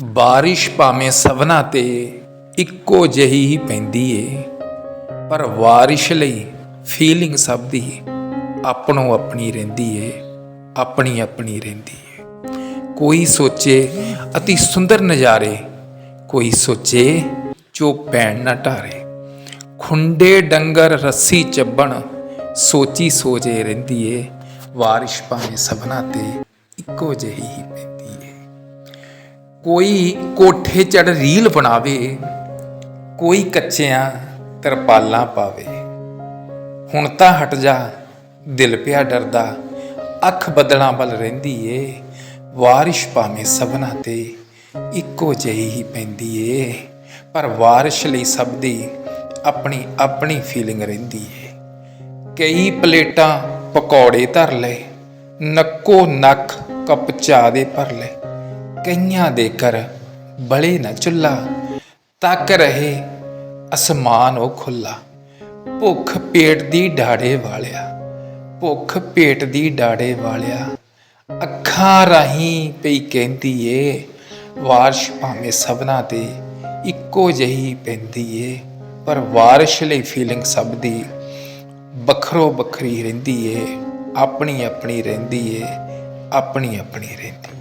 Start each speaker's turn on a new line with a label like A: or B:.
A: ਬਾਰਿਸ਼ ਭਾਵੇਂ ਸਭਨਾ ਤੇ ਇੱਕੋ ਜਿਹੀ ਹੀ ਪੈਂਦੀ ਏ, ਪਰ ਵਾਰਿਸ਼ ਲਈ ਫੀਲਿੰਗ ਸਭ ਦੀ ਆਪਣੋ ਆਪਣੀ ਰਹਿੰਦੀ ਏ, ਆਪਣੀ ਆਪਣੀ ਰਹਿੰਦੀ ਏ। ਕੋਈ ਸੋਚੇ ਅਤੀ ਸੁੰਦਰ ਨਜ਼ਾਰੇ, ਕੋਈ ਸੋਚੇ ਜੋ ਪੈਣ ਨਾ ਢਾਰੇ ਖੁੰਡੇ ਡੰਗਰ ਰੱਸੀ ਚੱਬਣ ਸੋਚੀ ਸੋਚੇ ਰਹਿੰਦੀ ਏ, ਵਾਰਿਸ਼ ਭਾਵੇਂ ਸਭਨਾ ਤੇ ਇੱਕੋ ਜਿਹੀ ਹੀ ਪੈਂਦੀ ਕੋਈ ਕੋਠੇ ਚੜ ਰੀਲ ਬਣਾਵੇ, ਕੋਈ ਕੱਚਿਆਂ ਤਰਪਾਲਾਂ ਪਾਵੇ। ਹੁਣ ਤਾਂ ਹਟ ਜਾ, ਦਿਲ ਪਿਆ ਡਰਦਾ, ਅੱਖ ਬਦਲਾਂ ਵੱਲ ਰਹਿੰਦੀ ਏ, ਵਾਰਿਸ਼ ਭਾਵੇਂ ਸਭਨਾ ਤੇ ਇੱਕੋ ਜਿਹੀ ਹੀ ਪੈਂਦੀ ਏ, ਪਰ ਵਾਰਿਸ਼ ਲਈ ਸਭ ਦੀ ਆਪਣੀ ਆਪਣੀ ਫੀਲਿੰਗ ਰਹਿੰਦੀ ਏ। ਕਈ ਪਲੇਟਾਂ ਪਕੌੜੇ ਧਰ ਲਏ, ਨੱਕੋ ਨੱਕ ਕੱਪ ਚਾਹ ਦੇ ਭਰ ਲਏ ਕਈਆਂ ਦੇ ਕਰ ਬਲੇ ਨਾ ਚੁੱਲਾ, ਤੱਕ ਰਹੇ ਅਸਮਾਨ ਉਹ ਖੁੱਲਾ। ਭੁੱਖ ਪੇਟ ਦੀ ਢਾੜੇ ਵਾਲਿਆ, ਭੁੱਖ ਪੇਟ ਦੀ ਢਾੜੇ ਵਾਲਿਆ। ਅੱਖਾਂ ਰਾਹੀਂ ਪਈ ਕਹਿੰਦੀ ਏ, ਵਾਰਸ਼ ਭਾਵੇਂ ਸਭਨਾ ਤੇ ਇੱਕੋ ਜਿਹੀ ਪੈਂਦੀ ਏ, ਪਰ ਵਾਰਸ਼ ਲਈ ਫੀਲਿੰਗ ਸਭ ਦੀ ਵੱਖਰੋ ਵੱਖਰੀ ਰਹਿੰਦੀ ਏ, ਆਪਣੀ ਆਪਣੀ ਰਹਿੰਦੀ ਏ, ਆਪਣੀ ਆਪਣੀ ਰਹਿੰਦੀ